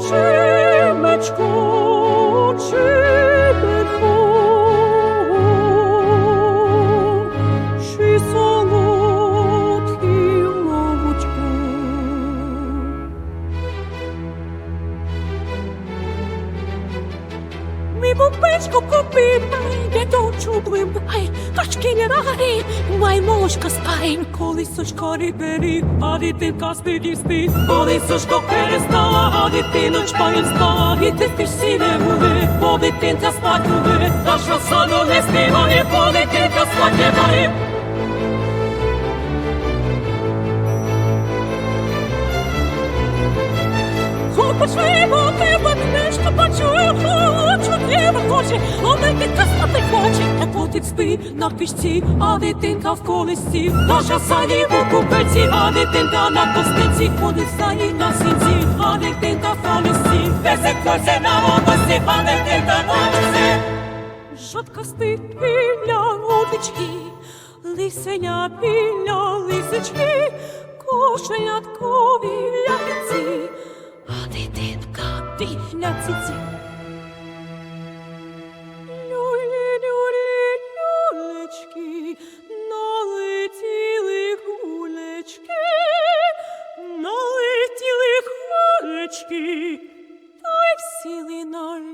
是 Мій бубечко купи, я то чудвим, ай, качки не рагарі, май молочка стайн, коли сочка рибері, а дитинка спидісти, коли сочка перестала, а дитиночка не встала, і ти ти всі не були, бо дитинка спать любить, та що саду не співає, бо дитинка спать не має. Почуємо тебе, а дитинка хоче, як котик спи на пічці, а дитинка в колесі, наша сані у купеці, а дитинка на костиці, ходить сані на сінці, а дитинка в колесі, весе кольце на волосі, а дитинка на носі. Жодка стить біля водички, лисеня біля лисички, кошенятко біля піці, а дитинка біля циці. Та й всіли ноль.